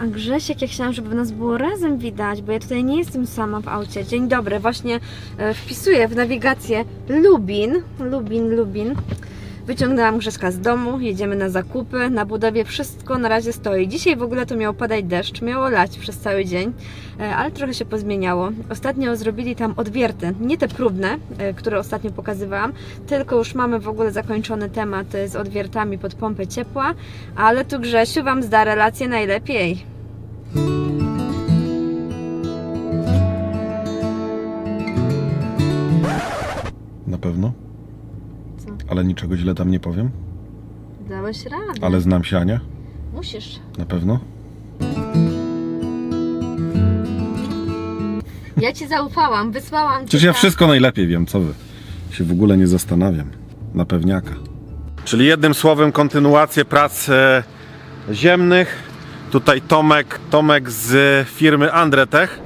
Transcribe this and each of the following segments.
A Grzesiek, ja chciałam, żeby nas było razem widać, bo ja tutaj nie jestem sama w aucie. Dzień dobry, właśnie e, wpisuję w nawigację Lubin, Lubin, Lubin. Wyciągnęłam Grześka z domu, jedziemy na zakupy, na budowie wszystko na razie stoi. Dzisiaj w ogóle to miał padać deszcz, miało lać przez cały dzień, e, ale trochę się pozmieniało. Ostatnio zrobili tam odwierty, nie te próbne, e, które ostatnio pokazywałam, tylko już mamy w ogóle zakończony temat z odwiertami pod pompę ciepła, ale tu Grzesiu Wam zda relację najlepiej. Pewno? Co? Ale niczego źle tam nie powiem? Dałeś radę. Ale znam się Ania? Musisz. Na pewno? Ja Ci zaufałam, wysłałam Ci Przecież ja tam- wszystko najlepiej wiem, co wy. Się w ogóle nie zastanawiam. Na pewniaka. Czyli jednym słowem kontynuację prac e, ziemnych. Tutaj Tomek, Tomek z firmy Andretech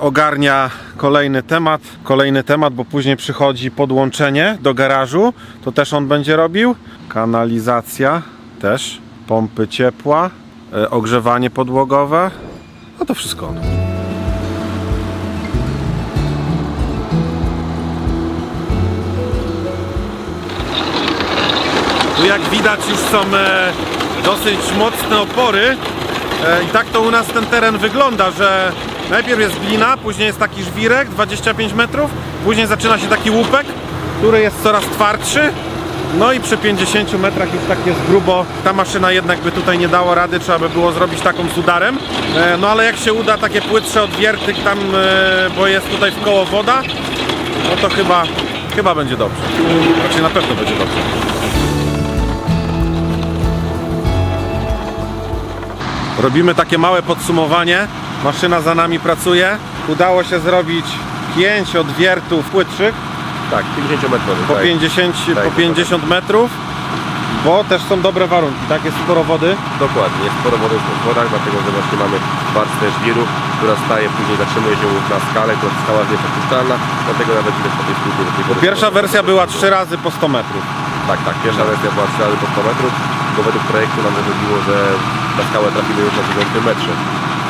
ogarnia kolejny temat. Kolejny temat, bo później przychodzi podłączenie do garażu. To też on będzie robił. Kanalizacja też. Pompy ciepła. E, ogrzewanie podłogowe. No to wszystko on. Tu jak widać już są e, dosyć mocne opory e, i tak to u nas ten teren wygląda, że najpierw jest glina, później jest taki żwirek 25 metrów, później zaczyna się taki łupek, który jest coraz twardszy. No i przy 50 metrach już tak jest grubo. Ta maszyna jednak by tutaj nie dała rady, trzeba by było zrobić taką z udarem. E, No ale jak się uda takie płytsze odwierty tam, e, bo jest tutaj w koło woda, no to chyba, chyba będzie dobrze. Znaczy na pewno będzie dobrze. Robimy takie małe podsumowanie. Maszyna za nami pracuje. Udało się zrobić 5 odwiertów płytszych Tak, 50 metrów. po tak. 50, Tak, po 50 metrów, bo też są dobre warunki, tak? Jest sporo wody. Dokładnie, jest sporo wody w wodach, dlatego że właśnie mamy warstwę żwiru, która staje, później zatrzymuje się na skale, która skała jest nieprzepuszczalna, dlatego nawet widać po tej studni do tej pory. Pierwsza wersja była 3 razy po 100 metrów. Tak, tak, pierwsza wersja była 3 razy po 100 metrów, bo według projektu nam wychodziło, że na skałę trafimy już na 9 metrze.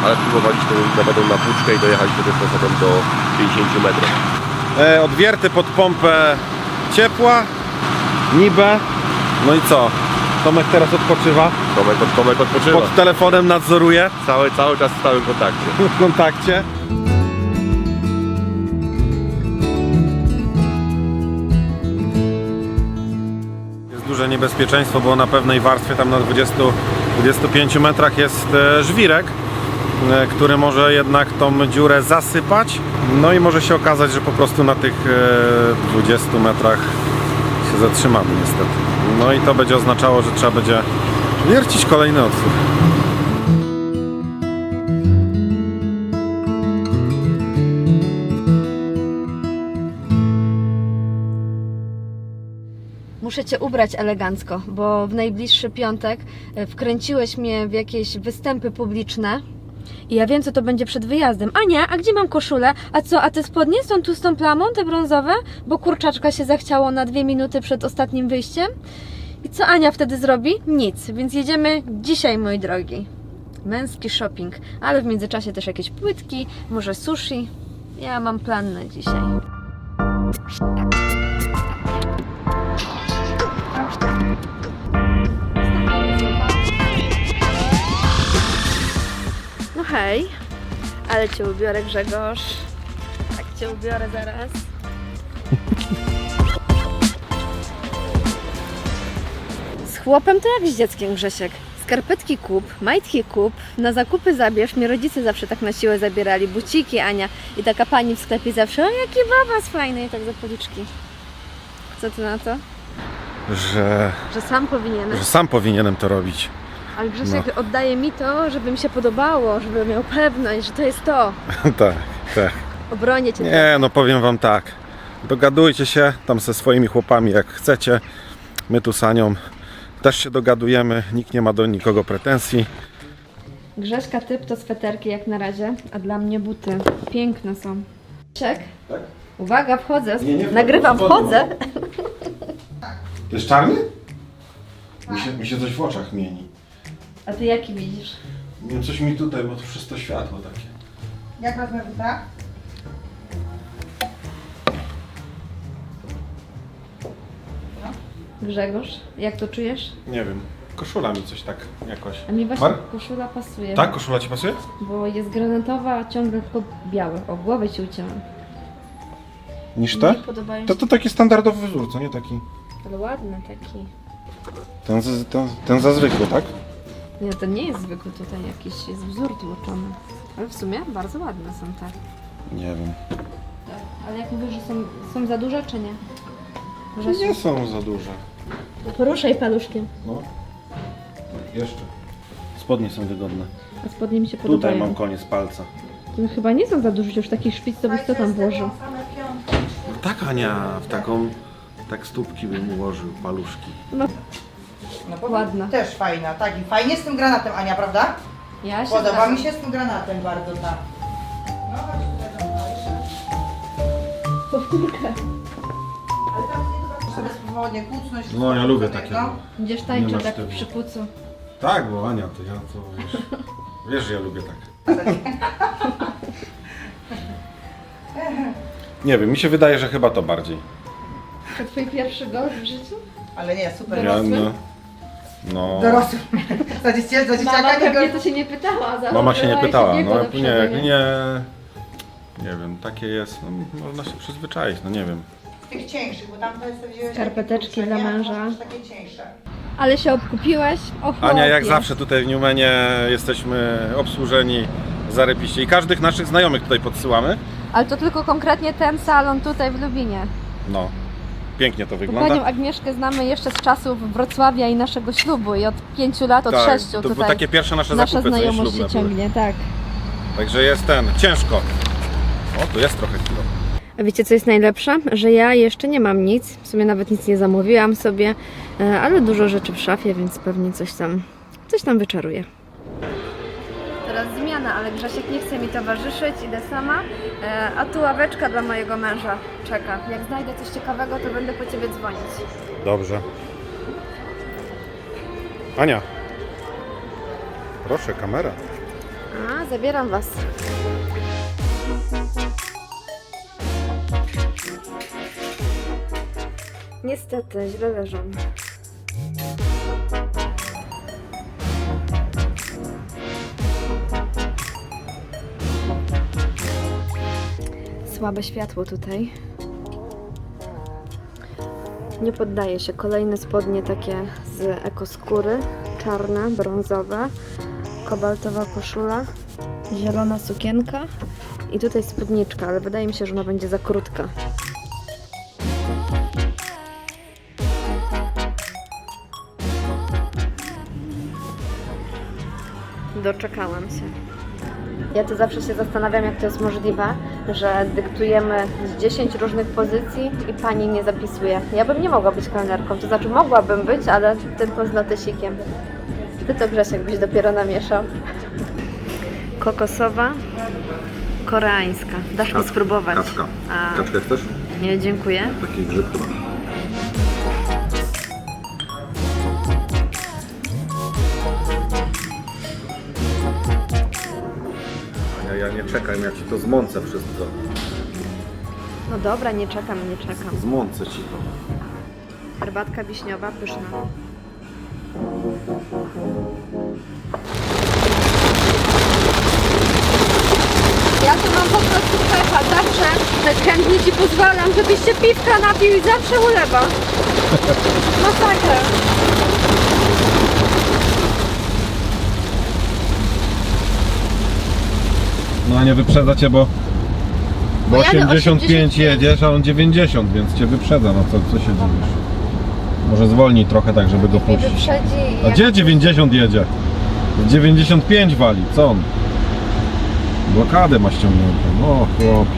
Ale spróbowaliśmy nawet na puczkę i dojechaliśmy tym sposobem do 50 metrów. E, odwierty pod pompę ciepła, nibę. No i co? Tomek teraz odpoczywa. Tomek, Tomek odpoczywa. Pod telefonem nadzoruje Cały, cały czas w stałym kontakcie. w kontakcie. Jest duże niebezpieczeństwo, bo na pewnej warstwie, tam na 20-25 metrach jest e, żwirek, który może jednak tą dziurę zasypać. No i może się okazać, że po prostu na tych e, 20 metrach się zatrzymamy niestety. No i to będzie oznaczało, że trzeba będzie wiercić kolejny otwór. Muszę Cię ubrać elegancko, bo w najbliższy piątek e, wkręciłeś mnie w jakieś występy publiczne. I ja wiem, co to będzie przed wyjazdem. Ania, a gdzie mam koszulę? A co, a te spodnie są tu z tą plamą, te brązowe? Bo kurczaczka się zachciało na dwie minuty przed ostatnim wyjściem. I co Ania wtedy zrobi? Nic. Więc jedziemy dzisiaj, moi drogi. Męski shopping. Ale w międzyczasie też jakieś płytki, może sushi. Ja mam plan na dzisiaj. Hej, ale cię ubiorę Grzegorz. Tak cię ubiorę zaraz. Z chłopem to jak z dzieckiem Grzesiek. Skarpetki kup, majtki kup, na zakupy zabierz. Mnie rodzice zawsze tak na siłę zabierali. Buciki Ania i taka pani w sklepie zawsze, o jaki babas fajny i tak za policzki. Co ty na to? Że, Że sam powinieneś. że sam powinienem to robić. Ale Grzesiek oddaje mi to, żeby mi się podobało, żeby miał pewność, że to jest to. tak, tak. Obronię cię. Nie, no powiem wam tak. Dogadujcie się tam ze swoimi chłopami jak chcecie. My tu z Anią też się dogadujemy. Nikt nie ma do nikogo pretensji. Grzeszka typ to sweterki jak na razie, a dla mnie buty. Piękne są. Czek? Tak. Uwaga, wchodzę. Nie, nie Nagrywam, wchodzę. wchodzę. To jest czarny? Mi się, mi się coś w oczach mieni. A ty jaki widzisz? Nie, coś mi tutaj, bo to przez to światło takie. Jak wezmę tak? Grzegorz, jak to czujesz? Nie wiem, koszula mi coś tak jakoś. A mi właśnie Mar? koszula pasuje. Tak, koszula ci pasuje? Bo jest granatowa, a ciągle tylko białe. O, głowę ci ucięłam. Niż te? podobają To to taki standardowy wzór, co nie taki? ale ładny taki. Ten, z- ten, ten za zwykły, tak? Nie, to nie jest zwykły tutaj jakiś, jest wzór tłoczony. Ale w sumie bardzo ładne są te. Nie wiem. Ale jak mówisz, że są, są za duże, czy nie? Grzesiu, Nie są za duże. poruszaj paluszkiem. No. Jeszcze. Spodnie są wygodne. A spodnie mi się podobają. Tutaj mam koniec palca. No chyba nie są za duże, już takich szpic to byś co tam włożył. Same piątki. Tak, Ania, w taką... Tak stópki bym ułożył, paluszki. No, No, Ładna. Też fajna, tak. I fajnie z tym granatem, Ania, prawda? ja się Podoba zgadzam. mi się z tym granatem bardzo ta. No chodź tutaj do. Powtórkę. Ale tam nie. No, ja lubię takie. no. Będziesz Nie tańczył masz tak tyłu. przy. Tak, bo Ania, to ja to wiesz... Wiesz, że ja lubię tak. Nie wiem, mi się wydaje, że chyba to bardziej. To twój pierwszy gol w życiu? Ale nie, super. Ja, Dorosły? no, no... Dorosły. Za dziecię, za Mama dzieciaka pewnie to się nie pytała. Mama się nie pytała, biegła no do przodu, nie, nie, nie wiem, takie jest, no, można się przyzwyczaić, no nie wiem. Tych cieńszych, bo tam to jest wziąłeś Skarpeteczki dla nie? męża. Takie cieńsze. Ale się obkupiłeś? O Ania, jak chłopie. zawsze tutaj w Newmanie jesteśmy obsłużeni zarypiście i każdych naszych znajomych tutaj podsyłamy. Ale to tylko konkretnie ten salon tutaj w Lubinie. No, pięknie to wygląda. panią Agnieszkę znamy jeszcze z czasów Wrocławia i naszego ślubu i od pięciu lat, od tak, sześciu to były tutaj takie pierwsze nasze nasza zakupy, co nie znajomość ślubne się były. ciągnie, tak. Także jest ten, ciężko. O, tu jest trochę kilo. A wiecie co jest najlepsze? Że ja jeszcze nie mam nic, w sumie nawet nic nie zamówiłam sobie, e, ale dużo rzeczy w szafie, więc pewnie coś tam, coś tam wyczaruję. Ale Grzesiek nie chce mi towarzyszyć, idę sama, e, a tu ławeczka dla mojego męża czeka. Jak znajdę coś ciekawego, to będę po Ciebie dzwonić. Dobrze. Ania. Proszę, kamera. A, zabieram Was. Niestety, źle leżą. Słabe światło tutaj. Nie poddaje się. Kolejne spodnie takie z ekoskóry. Czarne, brązowe kobaltowa koszula, zielona sukienka i tutaj spódniczka, ale wydaje mi się, że ona będzie za krótka. Doczekałam się. Ja to zawsze się zastanawiam, jak to jest możliwe, że dyktujemy z 10 różnych pozycji i pani nie zapisuje. Ja bym nie mogła być kelnerką, to znaczy mogłabym być, ale tylko z notesikiem. Ty to Grzesiek byś dopiero namieszał. Kokosowa, koreańska. Dasz mi spróbować. Kaczka. A, Kaczkę chcesz? nie, dziękuję. Taki grzyb chyba. Czekam, ja ci to zmącę wszystko. No dobra, nie czekam, nie czekam. Zmącę ci to. Herbatka wiśniowa, pyszna. Ja tu mam po prostu pecha, zawsze chętnie Ci pozwalam, żebyś się piwka napił i zawsze ulewa. Masakra. No a nie wyprzedza cię, bo, bo Bo jadę 85 85. jedziesz, a on 90, więc cię wyprzedza, no co, co się dziwisz? Może zwolnij trochę tak, żeby go puścić. wyprzedzi A jak- gdzie 90 jedzie? 95 wali, co on? Blokadę ma ściągniętą, no chłopie.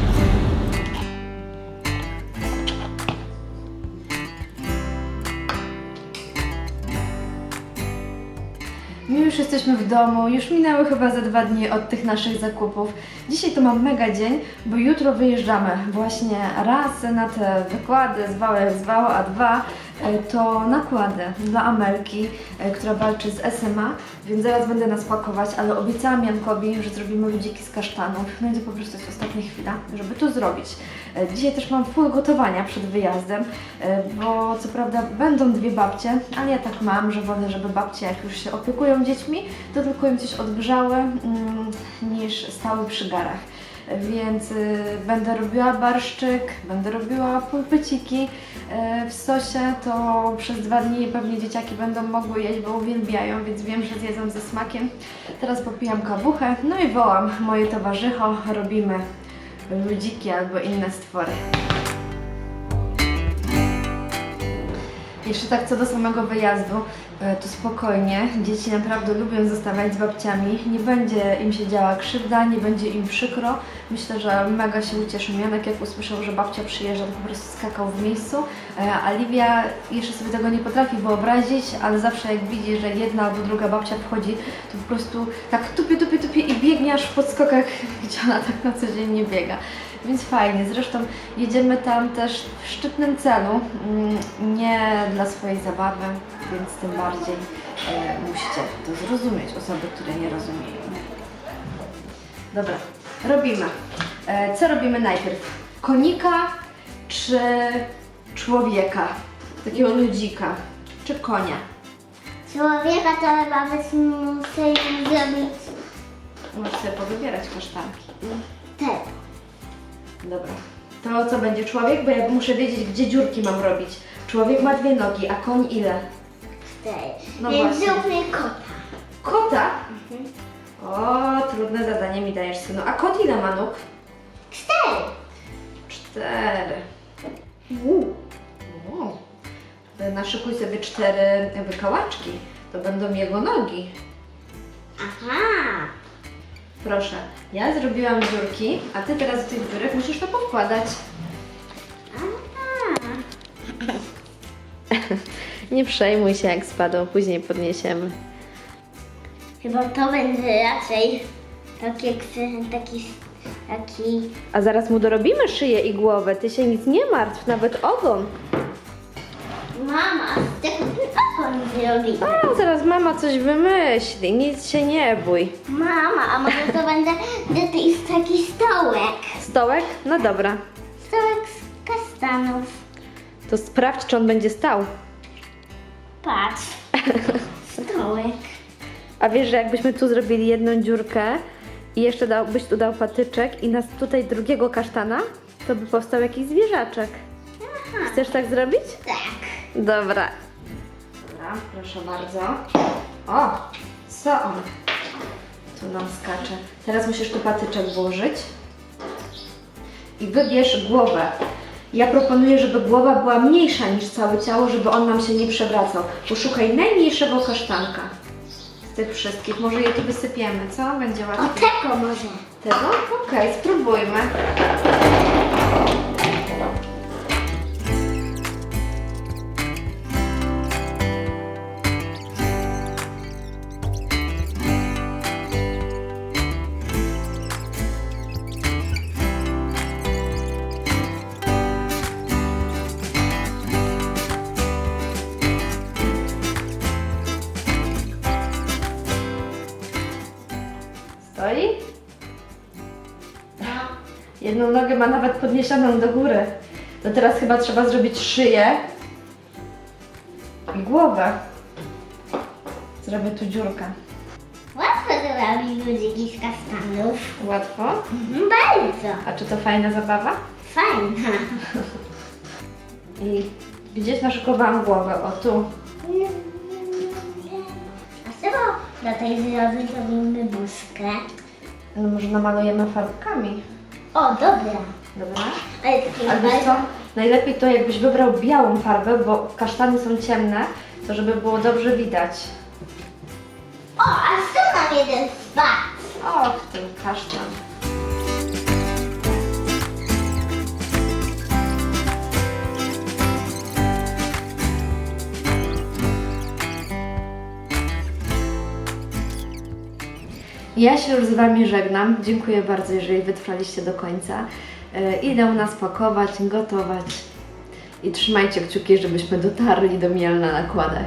Jesteśmy w domu, już minęły chyba ze dwa dni od tych naszych zakupów. Dzisiaj to mam mega dzień, bo jutro wyjeżdżamy właśnie raz na te wykłady, zwał jak zwał, a dwa to nakłady dla Amelki, e, która walczy z SMA, więc zaraz będę nas pakować, ale obiecałam Jankowi, że zrobimy ludziki z kasztanów. To po prostu jest ostatnia chwila, żeby to zrobić. E, Dzisiaj też mam full gotowania przed wyjazdem, e, bo co prawda będą dwie babcie, ale ja tak mam, że wolę, żeby babcie jak już się opiekują dziećmi, to tylko im coś odgrzały, mm, niż stały przy garach. Więc y, będę robiła barszczyk, będę robiła pulpyciki y, w sosie, to przez dwa dni pewnie dzieciaki będą mogły jeść, bo uwielbiają, więc wiem, że zjedzą ze smakiem. Teraz popijam kawuchę, no i wołam moje towarzycho, robimy ludziki albo inne stwory. Jeszcze tak co do samego wyjazdu, e, to spokojnie. Dzieci naprawdę lubią zostawać z babciami. Nie będzie im się działa krzywda, nie będzie im przykro. Myślę, że mega się ucieszył Janek, jak usłyszał, że babcia przyjeżdża, to po prostu skakał w miejscu. E, A Livia jeszcze sobie tego nie potrafi wyobrazić, ale zawsze jak widzi, że jedna albo druga babcia wchodzi, to po prostu tak tupie, tupie, tupie i biegnie aż w podskokach, gdzie ona tak na co dzień nie biega. Więc fajnie. Zresztą jedziemy tam też w szczytnym celu, mm, nie dla swojej zabawy, więc tym bardziej e, musicie to zrozumieć, osoby, które nie rozumieją. Dobra, robimy. E, co robimy najpierw? Konika czy człowieka? Takiego ludzika. Czy konia? Człowieka to chyba musieli zrobić Możesz sobie powybierać kasztanki. te. Dobra. To co będzie człowiek? Bo ja muszę wiedzieć, gdzie dziurki mam robić. Człowiek ma dwie nogi, a koń ile? Cztery. No Więc właśnie. zróbmy kota. Kota? O, trudne zadanie mi dajesz, synu. A kot ile ma nóg? Cztery. Cztery. Uuu. Naszykuj sobie cztery wykałaczki. To będą jego nogi. Aha. Proszę, ja zrobiłam dziurki, a ty teraz do tych dziurek musisz to powkładać. Nie przejmuj się, jak spadło, później podniesiemy. Chyba to będzie raczej taki, taki, taki A zaraz mu dorobimy szyję i głowę. Ty się nic nie martw, nawet ogon. mama z tego okon zrobi. A, zaraz mama coś wymyśli, nic się nie bój. Mama, a może to będzie, to jest taki stołek. Stołek? No dobra. Stołek z kasztanów. To sprawdź, czy on będzie stał. Patrz. Stołek. A wiesz, że jakbyśmy tu zrobili jedną dziurkę i jeszcze dał, byś tu dał patyczek i nas tutaj drugiego kasztana, to by powstał jakiś zwierzaczek. Chcesz tak zrobić? Tak. Dobra. Dobra, proszę bardzo. O, co on tu nam skacze? Teraz musisz tu patyczek włożyć i wybierz głowę. Ja proponuję, żeby głowa była mniejsza niż całe ciało, żeby on nam się nie przewracał. Poszukaj najmniejszego kasztanka z tych wszystkich. Może je tu wysypiemy, co? Będzie O łatwiej. tego może. Tego? Okej, spróbujmy. Jedną nogę ma nawet podniesioną do góry. To teraz chyba trzeba zrobić szyję i głowę. Zrobię tu dziurkę. Łatwo zrobić ludziki z kasztanów. Łatwo? Mhm, Bardzo. A czy to fajna zabawa? Fajna. I gdzieś naszykowałam głowę, o tu. A co do tej zrobić robimy buźkę? No może namalujemy farbkami. O, dobra. Dobra? Ale takie Ale wiesz co? Najlepiej to jakbyś wybrał białą farbę, bo kasztany są ciemne, to żeby było dobrze widać. O, a tu mam jeden spadł. O, ten kasztan. Ja się już z Wami żegnam. Dziękuję bardzo, jeżeli wytrwaliście do końca. E, Idę nas pakować, gotować. i trzymajcie kciuki, żebyśmy dotarli do Mielna na kładach.